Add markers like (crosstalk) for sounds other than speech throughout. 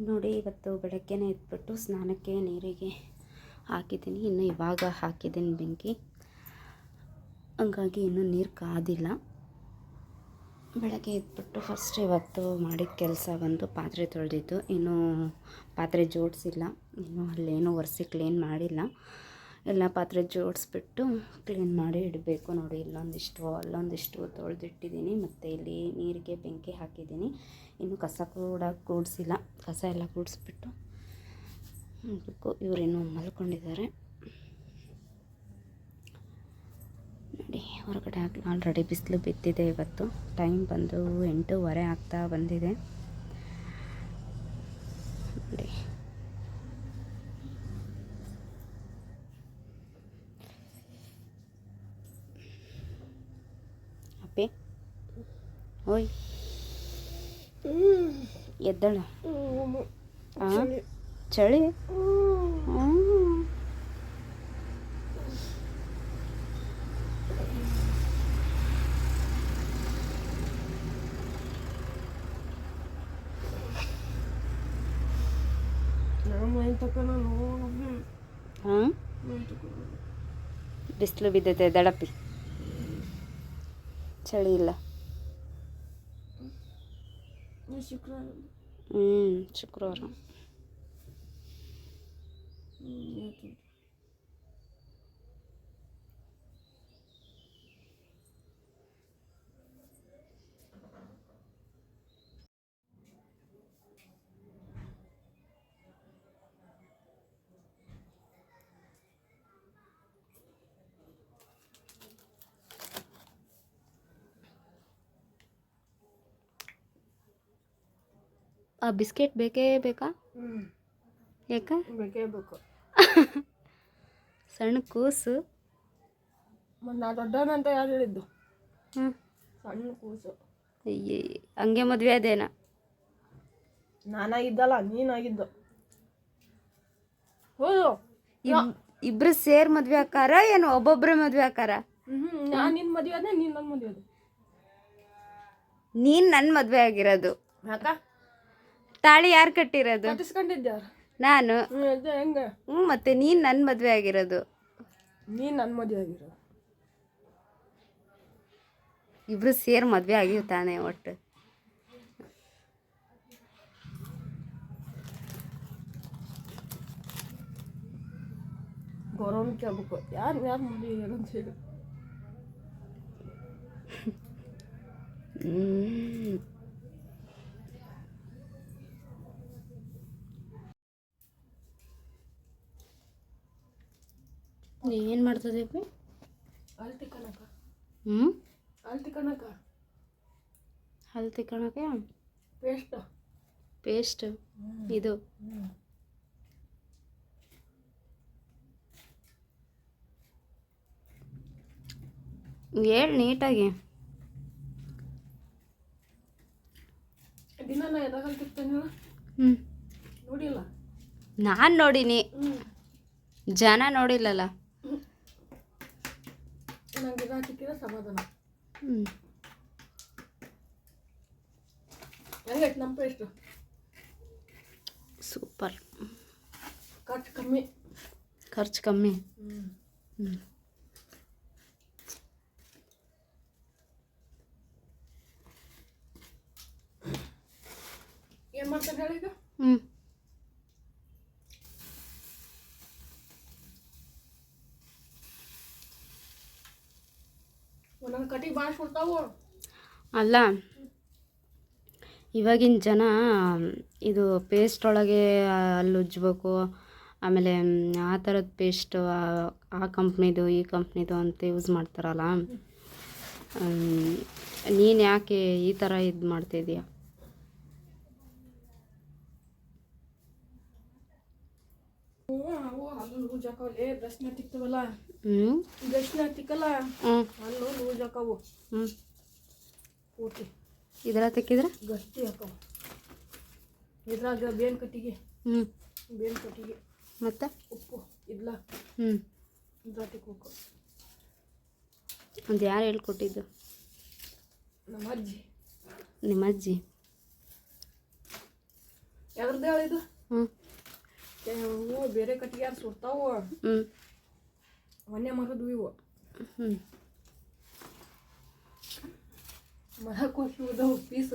ನೋಡಿ, ಇವತ್ತು ಬೆಳಗ್ಗೆನೇ ಎದ್ಬಿಟ್ಟು ಸ್ನಾನಕ್ಕೆ ನೀರಿಗೆ ಹಾಕಿದ್ದೀನಿ. ಇನ್ನು ಇವಾಗ ಹಾಕಿದ್ದೀನಿ ಬೆಂಕಿ. ಹಂಗಾಗಿ ಇನ್ನೂ ನೀರು ಕಾದಿಲ್ಲ. ಬೆಳಗ್ಗೆ ಎದ್ಬಿಟ್ಟು ಫಸ್ಟ್ ಇವತ್ತು ಮಾಡಿದ ಕೆಲಸ ಬಂದು ಪಾತ್ರೆ ತೊಳೆದಿದ್ದು. ಇನ್ನೂ ಪಾತ್ರೆ ಜೋಡಿಸಿಲ್ಲ. ಇನ್ನೂ ಅಲ್ಲೇನೂ ಒರೆಸಿ ಕ್ಲೀನ್ ಮಾಡಿಲ್ಲ. ಎಲ್ಲ ಪಾತ್ರೆ ಜೋಡಿಸ್ಬಿಟ್ಟು ಕ್ಲೀನ್ ಮಾಡಿ ಇಡಬೇಕು. ನೋಡಿ, ಇಲ್ಲೊಂದಿಷ್ಟು, ಅಲ್ಲೊಂದಿಷ್ಟು ತೊಳೆದಿಟ್ಟಿದ್ದೀನಿ. ಮತ್ತು ಇಲ್ಲಿ ನೀರಿಗೆ ಬೆಂಕಿ ಹಾಕಿದ್ದೀನಿ. ಇನ್ನು ಕಸ ಕೂಡ ಕೂಡಿಸಿಲ್ಲ. ಕಸ ಎಲ್ಲ ಕೂಡಿಸ್ಬಿಟ್ಟು ಇಡಬೇಕು ಇವರೇನು ಮಲ್ಕೊಂಡಿದ್ದಾರೆ. ನೋಡಿ, ಹೊರಗಡೆ ಆಲ್ರೆಡಿ ಬಿಸಿಲು ಬಿದ್ದಿದೆ ಇವತ್ತು. ಟೈಮ್ ಬಂದು ಎಂಟೂವರೆ ಆಗ್ತಾ ಬಂದಿದೆ. ನೋಡಿ. ಓಯ್ ಎದ್ದಳ? ಚಳಿ. ಹಾಂ ಬಿಸಿಲು ಬಿದ್ದೈತೆ ದಡಪಿ. ಚಳಿ ಇಲ್ಲ. ಶುಕ್ರವಾರ ಹ್ಞೂ ಶುಕ್ರವಾರ ಆ ಬಿಸ್ಕೆಟ್ ಬೇಕೇ ಬೇಕಾ? ಯಾಕೆ ಬೇಕೇ ಬೇಕು. ಸಣ್ಣ ಕೂಸು. ನಾ ದೊಡ್ಡವನಂತ ಯಾರು ಹೇಳಿದ್ದು? ಹ್ಞೂ ಸಣ್ಣ ಕೂಸು. ಅಯ್ಯೇ ಹಂಗೆ ಮದುವೆ ಅದೇನಾ ನಾನಾಗಿದ್ದಲ್ಲ ನೀನಾಗಿದ್ದು ಹೌದು. ಇಬ್ರು ಸೇರ್ ಮದ್ವೆ ಆಕಾರ ಏನು ಒಬ್ಬೊಬ್ರ ಮದ್ವೆ ಆಕಾರ? ನಾನು ನಿನ್ನ ಮದುವೆ ಅದೇ ನೀನು ನನ್ನ ಮದುವೆ ನೀನ್ ನನ್ನ ಮದ್ವೆ ಆಗಿರೋದು. ಯಾಕ? ತಾಳಿ ಯಾರು ಕಟ್ಟಿರೋದು? ಕಟ್ಟಿಸ್ಕೊಂಡಿದ್ದೆ ನಾನು? ಹ್ಞೂ ಹೆಂಗೆ? ಹ್ಞೂ ಮತ್ತೆ ನೀನ್ ನನ್ನ ಮದ್ವೆ ಆಗಿರೋದು. ನೀನು ನನ್ನ ಮದುವೆ ಆಗಿರೋ ಇಬ್ರು ಸೇರ್ ಮದ್ವೆ ಆಗಿವ್ ತಾನೇ ಒಟ್ಟು. ಗೌರವನ ಕೇಳ್ಬೇಕು. ಯಾರು ಯಾರು ಮದುವೆ ಆಗ್ಯಾರ ಅಂತ ಹೇಳಿ. ಹ್ಮ್. ಏನ್ ಮಾಡ್ತದೆ ಅಲ್ಲಿ ತಿಕ್ಕಣಕ ಹ್ಞೂ ಅಲ್ಲಿ ತಿಕ್ಕಣಕ ಹಲ್ ತಿಕ್ಕಣಕ್ಕೆ ಪೇಸ್ಟ್. ಪೇಸ್ಟ್? ಇದು? ಹೇಳಿ ನೀಟಾಗಿ. ದಿನ ನಾ ಎದಾಗ ತಿಕ್ತೇನೆ ಹ್ಞೂ ನೋಡಿಲ್ಲ? ನಾನು ನೋಡಿನಿ. ಜನ ನೋಡಿಲ್ಲಲ್ಲ. ನಂಗೆ ದಿನ ತಿಕ್ಕಿದ್ರೆ ಸಮಾಧಾನ. ಹ್ಞೂ ಹೆಂಗೈತೆ ನಮ್ಮ ಪೇಸ್ಟು ಸೂಪರ್. ಖರ್ಚು ಕಮ್ಮಿ. ಖರ್ಚು ಕಮ್ಮಿ. ಹ್ಞೂ ಏನು ಮಾಡ್ತಾರೆ ಹೇಳಿ ಈಗ? ಹ್ಞೂ ಅಲ್ಲ, ಇವಾಗಿನ ಜನ ಇದು ಪೇಸ್ಟ್ ಒಳಗೆ ಅಲ್ಲಿ ಉಜ್ಜಬೇಕು, ಆಮೇಲೆ ಆ ಥರದ ಪೇಸ್ಟ್ ಆ ಕಂಪ್ನಿದು ಈ ಕಂಪ್ನಿದು ಅಂತ ಯೂಸ್ ಮಾಡ್ತಾರಲ್ಲ ನೀನು ಯಾಕೆ ಈ ಥರ ಇದು ಹಾಕವಲ್ಲೇ ಬ್ರಷ್ನ ತಿಕ್ತವಲ್ಲ? ಹ್ಞೂ ಬ್ರಷ್ನ ತಿಕ್ಕಲ್ಲ ಹ್ಞೂ ಹಲ್ಲು ಲೂಜ್ ಹಾಕವು. ಹ್ಞೂ ಪೂರ್ತಿ. ಇದ್ರ ತೆಕ್ಕಿದ್ರೆ? ಗಟ್ಟಿ ಹಾಕವು. ಇದ್ರಾಗ ಬೇನ್ ಕಟ್ಟಿಗೆ. ಹ್ಞೂ ಬೇನ್ ಕಟ್ಟಿಗೆ. ಮತ್ತು? ಉಪ್ಪು ಇದ್ಲ. ಹ್ಞೂ ಇದ್ರ ತಿಕ್ಬೇಕು ಅದು ಯಾರು ಹೇಳ್ಕೊಟ್ಟಿದ್ದು? ನಮ್ಮ ಅಜ್ಜಿ. ನಿಮ್ಮ ಅಜ್ಜಿ. ಎದ್ರದ್ದು ಹೇಳಿದ್ದು ಹ್ಞೂ ಬೇರೆ ಕಟ್ಟಿಗೆ ಯಾರು ಸುಡ್ತಾವು? ಹ್ಞೂ ಇವು ಹ್ಞೂ ಮರಕ್ಕೆ ಹೋಗಿ ಉದವು ಪೀಸ್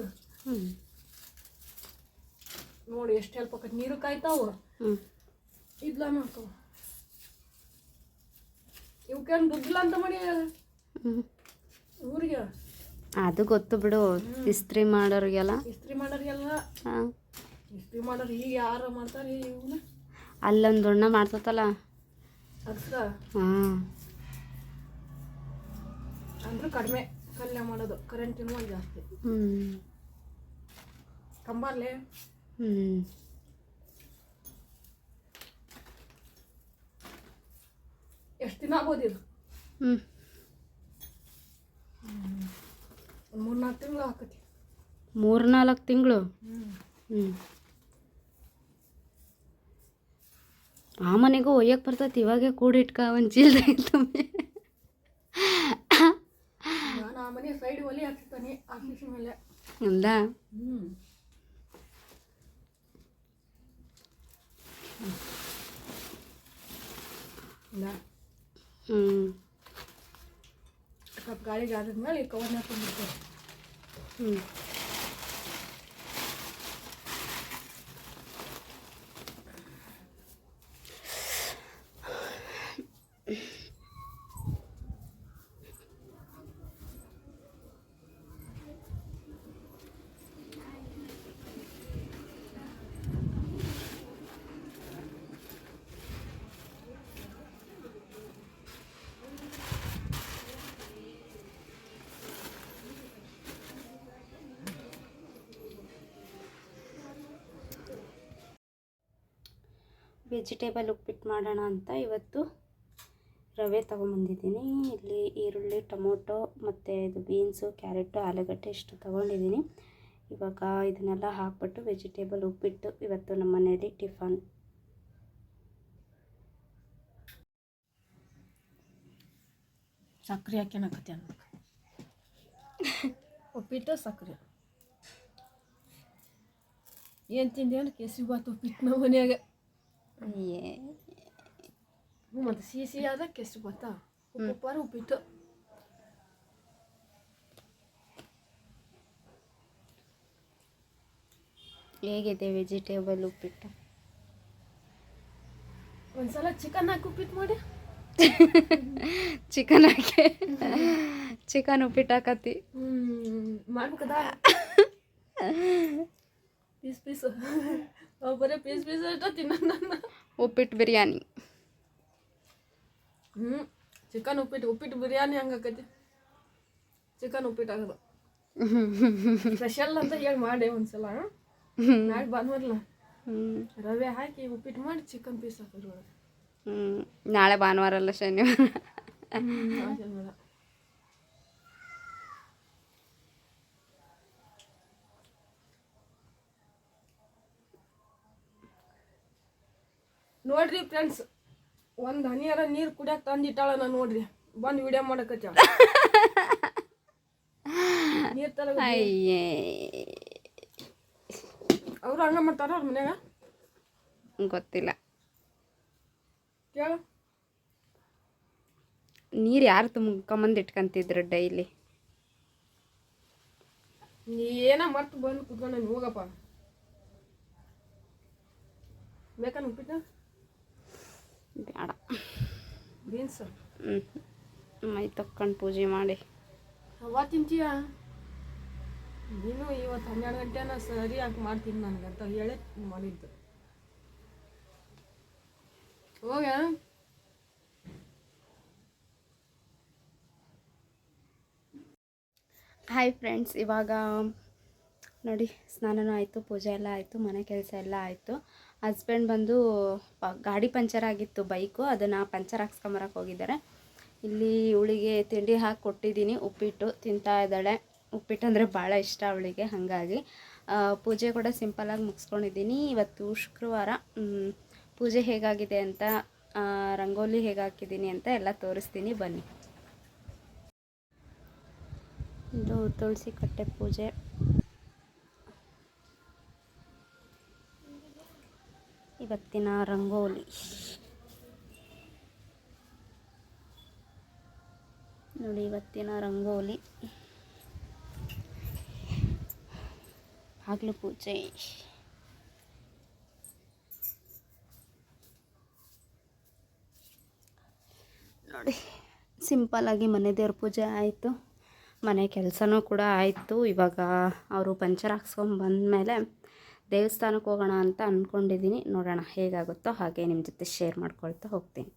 ನೋಡಿ ಎಷ್ಟು ಹೆಲ್ಪ್ ಆಕತ್ ನೀರು ಕಾಯ್ತಾವು ಇದ್ಲ ಮಾಡ್ತಾವ ಇವಕ್ಕೇನು ದುಡ್ಡಿಲ್ಲ ಅಂತ ಮಾಡಿ ಊರಿಗೆ ಅದು ಗೊತ್ತು ಬಿಡು. ಇಸ್ತ್ರಿ ಮಾಡೋರಿಗೆಲ್ಲ? ಇಸ್ತ್ರಿ ಮಾಡೋರಿಗೆಲ್ಲ? ಹಾಂ. ಇಸ್ತ್ರಿ ಮಾಡೋರು ಈಗ ಯಾರು ಮಾಡ್ತಾರೆ ಇವನ್ನ ಅಲ್ಲೊಂದು ಅಣ್ಣ ಮಾಡ್ತತಲ್ಲ? ಹಾಂ ಅಂದ್ರೆ ಕಡಿಮೆ ಕಲ್ಯ ಮಾಡೋದು ಕರೆಂಟ್ ಇನ್ವಾಲ್ ಜಾಸ್ತಿ. ಹ್ಞೂ ಕಂಬಾರ್ಲೆ ಹ್ಞೂ ಎಷ್ಟು ದಿನ ಆಗ್ಬೋದು ಇದು? ಹ್ಞೂ ಒಂದು ಮೂರು ನಾಲ್ಕು ತಿಂಗಳು ಹಾಕತಿ ಮೂರು ನಾಲ್ಕು ತಿಂಗಳು ಹ್ಞೂ ಹ್ಞೂ ಆ ಮನೆಗೂ ಒಯ್ಯಕ್ಕೆ ಬರ್ತೈತಿ ಇವಾಗೆ ಕೂಡಿಟ್ಕ ಒಂದು ಚೀಲ ತುಂಬಿ. ಅಂದ ಹ್ಞೂ ಸ್ವಲ್ಪ ಗಾಳಿಗೆ ಆದ್ಮೇಲೆ ಕವರ್ನ ತುಂಬಿರ್ತೇವೆ ಹ್ಞೂ ವೆಜಿಟೇಬಲ್ ಉಪ್ಪಿಟ್ಟು ಮಾಡೋಣ ಅಂತ ಇವತ್ತು ರವೆ ತೊಗೊಂಬಂದಿದ್ದೀನಿ. ಇಲ್ಲಿ ಈರುಳ್ಳಿ ಟೊಮೊಟೊ ಮತ್ತು ಇದು ಬೀನ್ಸು ಕ್ಯಾರೆಟು ಆಲೂಗಡ್ಡೆ ಇಷ್ಟು ತೊಗೊಂಡಿದ್ದೀನಿ. ಇವಾಗ ಇದನ್ನೆಲ್ಲ ಹಾಕ್ಬಿಟ್ಟು ವೆಜಿಟೇಬಲ್ ಉಪ್ಪಿಟ್ಟು ಇವತ್ತು ನಮ್ಮ ಮನೆಯಲ್ಲಿ ಟಿಫನ್. ಸಕ್ರೆ ಹಾಕ್ಯನಕತ್ತೆ (laughs) ಉಪ್ಪಿಟ್ಟು ಸಕ್ರೆ. ಏನು ತಿಂದೆ ಅಂದ್ರೆ ಕೇಸರಿ ಬಾತು ಉಪ್ಪಿಟ್ಟು ನಮ್ಮ ಮನ್ಯಾಗ. ಹ್ಞೂ ಮತ್ತು ಸಿಹಿ ಸಿಹಿ ಅದಕ್ಕೆ ಎಷ್ಟು ಗೊತ್ತಾ ಉಪ್ಪಾರ ಉಪ್ಪಿಟ್ಟು ಹೇಗಿದೆ ವೆಜಿಟೇಬಲ್ ಉಪ್ಪಿಟ್ಟು ಒಂದ್ಸಲ ಚಿಕನ್ ಹಾಕಿ ಉಪ್ಪಿಟ್ಟು ಮಾಡಿ ಚಿಕನ್ ಹಾಕಿ ಚಿಕನ್ ಉಪ್ಪಿಟ್ಟು ಹಾಕತ್ತಿ ಹ್ಞೂ ಮಾಡ್ಬೇಕದ ಪೀಸ್ ಪೀಸ್ ಅವು ಬರೀ ಪೀಸ್ ಪೀಸ್ ಅಷ್ಟ ತಿನ್ನ ನನ್ನ ಉಪ್ಪಿಟ್ಟು ಬಿರಿಯಾನಿ ಹ್ಞೂ ಚಿಕನ್ ಉಪ್ಪಿಟ್ಟು ಉಪ್ಪಿಟ್ಟು ಬಿರಿಯಾನಿ ಹಂಗೆ ಆಕೈತಿ ಚಿಕನ್ ಉಪ್ಪಿಟ್ಟು ಆಗೋದು ಸ್ಪೆಷಲ್ ಅಂತ ಹೇಳಿ ಮಾಡಿ ಒಂದ್ಸಲ ನಾಳೆ ಭಾನುವಾರಲ್ಲ ಹ್ಞೂ ರವೆ ಹಾಕಿ ಉಪ್ಪಿಟ್ಟು ಮಾಡಿ ಚಿಕನ್ ಪೀಸ್ ಹಾಕಿದ್ರು ಒಳಗೆ ಹ್ಞೂ ನಾಳೆ ಭಾನುವಾರ ಅಲ್ಲ ಶನಿವಾರ ನೋಡ್ರಿ ಫ್ರೆಂಡ್ಸ್ ಒಂದು ಹನಿಯಾರ ನೀರು ಕುಡಿಯಕ್ಕೆ ತಂದಿಟ್ಟಾಳ ನಾನು ನೋಡ್ರಿ. ಬಂದು ವಿಡಿಯೋ ಮಾಡಕ ನೀರು ತರ ಅವ್ರು ಹಂಗ ಮಾಡ್ತಾರ ಅವ್ರ ಮನ್ಯಾಗ? ಗೊತ್ತಿಲ್ಲ. ಕೇಳು. ನೀರು ಯಾರು ತುಂಬ್ಕೊಂಬಂದು ಇಟ್ಕೊಂತಿದ್ರು ಡೈಲಿ? ನೀ ಏನ ಮರ್ತು ಬಂದು ಕುತ್ಕೊಂಡು ಹೋಗಪ್ಪ ಬೇಕನ್ ಉಪ್ಪಿಟ್ಟು ಬೇಡ. ಬೀನ್ಸ್? ಹ್ಞೂ ಮೈ ತಕ್ಕೊಂಡು ಪೂಜೆ ಮಾಡಿ. ಅವ ತಿಂತೀಯ? ನೀನು ಇವತ್ತು ಹನ್ನೆರಡು ಗಂಟೆನ ಸರಿಯಾಗಿ ಮಾಡ್ತೀನಿ ನನಗಂತ ಹೇಳಿ ಮಾಡಿದ್ದು. ಹೋಗ. ಹಾಯ್ ಫ್ರೆಂಡ್ಸ್ ಇವಾಗ ನೋಡಿ ಸ್ನಾನನೂ ಆಯಿತು ಪೂಜೆ ಎಲ್ಲ ಆಯಿತು ಮನೆ ಕೆಲಸ ಎಲ್ಲ ಆಯಿತು. ಹಸ್ಬೆಂಡ್ ಬಂದು ಪ, ಗಾಡಿ ಪಂಚರ್ ಆಗಿತ್ತು ಬೈಕು, ಅದನ್ನು ಪಂಚರ್ ಹಾಕ್ಸ್ಕೊಂಬರಕ್ಕೆ ಹೋಗಿದ್ದಾರೆ. ಇಲ್ಲಿ ಇವಳಿಗೆ ತಿಂಡಿ ಹಾಕಿ ಕೊಟ್ಟಿದ್ದೀನಿ, ಉಪ್ಪಿಟ್ಟು ತಿಂತಾ ಇದ್ದಾಳೆ. ಉಪ್ಪಿಟ್ಟು ಅಂದರೆ ಭಾಳ ಇಷ್ಟ ಅವಳಿಗೆ, ಹಾಗಾಗಿ ಪೂಜೆ ಕೂಡ ಸಿಂಪಲಾಗಿ ಮುಗಿಸ್ಕೊಂಡಿದ್ದೀನಿ. ಇವತ್ತು ಶುಕ್ರವಾರ ಪೂಜೆ ಹೇಗಾಗಿದೆ ಅಂತ ರಂಗೋಲಿ ಹೇಗೆ ಅಂತ ಎಲ್ಲ ತೋರಿಸ್ತೀನಿ, ಬನ್ನಿ. ಇದು ತುಳಸಿ ಕಟ್ಟೆ ಪೂಜೆ. ಇವತ್ತಿನ ರಂಗೋಲಿ. ನೋಡಿ ಇವತ್ತಿನ ರಂಗೋಲಿ. ಹಾಗಲು ಪೂಜೆ. ನೋಡಿ ಸಿಂಪಲ್ಲಾಗಿ ಮನೆ ದೇವ್ರ ಪೂಜೆ ಆಯಿತು. ಮನೆ ಕೆಲಸನೂ ಕೂಡ ಆಯಿತು. ಇವಾಗ ಅವರು ಪಂಚರ್ ಹಾಕ್ಸ್ಕೊಂಡು ಬಂದಮೇಲೆ ದೇವಸ್ಥಾನಕ್ಕೆ ಹೋಗೋಣ ಅಂತ ಅಂದ್ಕೊಂಡಿದ್ದೀನಿ ನೋಡೋಣ ಹೇಗಾಗುತ್ತೋ ಹಾಗೆ ನಿಮ್ಮ ಜೊತೆ ಶೇರ್ ಮಾಡ್ಕೊಳ್ತಾ ಹೋಗ್ತೀನಿ.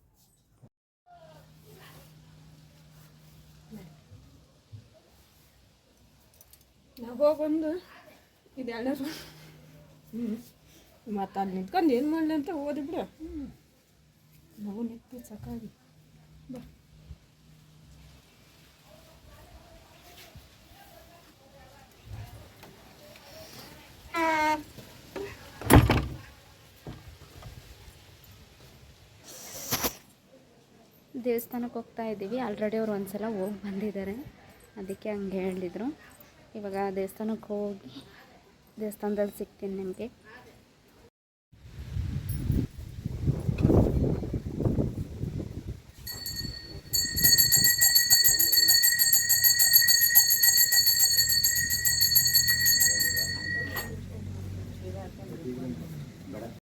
ನಾವು ಹೋಗೊಂದು ಇದು ಎಲ್ಲರೂ ಹ್ಞೂ ಮತ್ತು ಅಲ್ಲಿ ನಿಂತ್ಕೊಂಡು ಏನು ಮಾಡಲಿ ಅಂತ ಓದಿ ಬಿಡು. ನಾವು ನಿಂತು ಸಾಕಾಗಿ. ಬಾ. ದೇವಸ್ಥಾನಕ್ಕೆ ಹೋಗ್ತಾ ಇದ್ದೀವಿ. ಆಲ್ರೆಡಿ ಅವ್ರು ಒಂದು ಸಲ ಹೋಗಿ ಬಂದಿದ್ದಾರೆ. ಅದಕ್ಕೆ ಹಂಗೆ ಹೇಳಿದರು. ಇವಾಗ ದೇವಸ್ಥಾನಕ್ಕೆ ಹೋಗಿ ದೇವಸ್ಥಾನದಲ್ಲಿ ಸಿಗ್ತೀನಿ ನಿಮಗೆ.